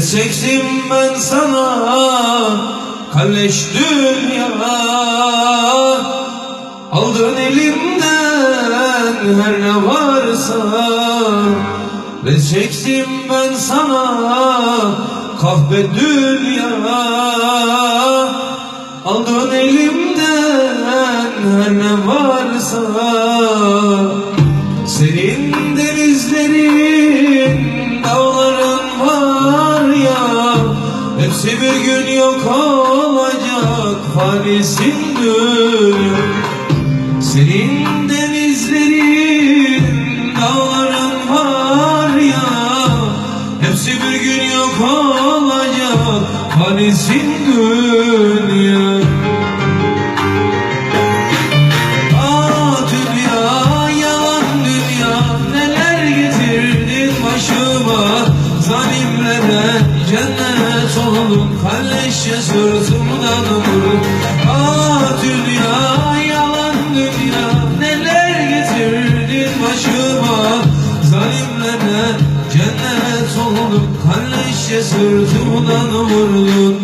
çektim ben sana kalleş dünya. Aldın elimden her ne varsa Ne çektim ben sana kahve dünya. Aldın elimden her ne varsa Hepsi bir gün yok olacak fanisin dünya Senin denizlerin, dağların var ya Hepsi bir gün yok olacak dünya Ah başıma? Zalimlere cennet oldum Kalleşçe sırtımdan vurdun Ah dünya, yalan dünya Neler getirdin başıma? Zalimlere cennet oldum Kalleşçe sırtımdan vurdun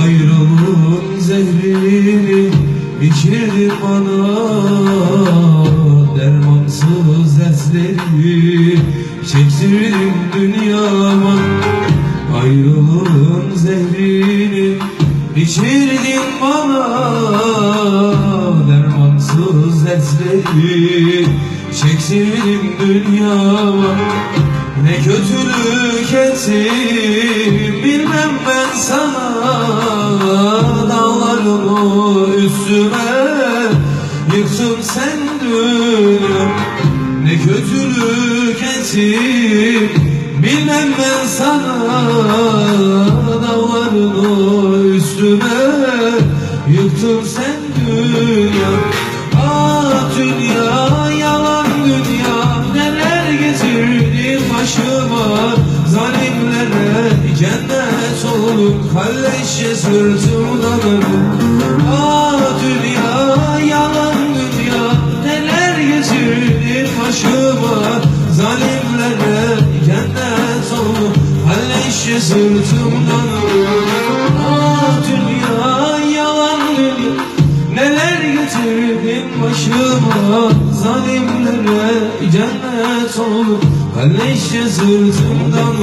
Ayrılığın zehrini içirdin bana. Dermansız dertleri çektirdin dünyama Ayrılığın zehrini içirdin bana. Dermansız dertleri çektirdin dünyama. Ne kötülük ettim bilmem ben sana. Dağlarımı üstüme yıktım sen dünya. Ne kötülük ettim bilmem ben sana Dağlarımı üstüme yıktım sen dünya. Ah dünya yalan dünya neler getirdin başıma? Zalimlere cennet olup kalleşçe sırtımdan öpüp Ah sırtımdan Ah dünya yalan dünya Neler getirdin başıma? Zalimlere cennet olup Kalleşçe sırtımdan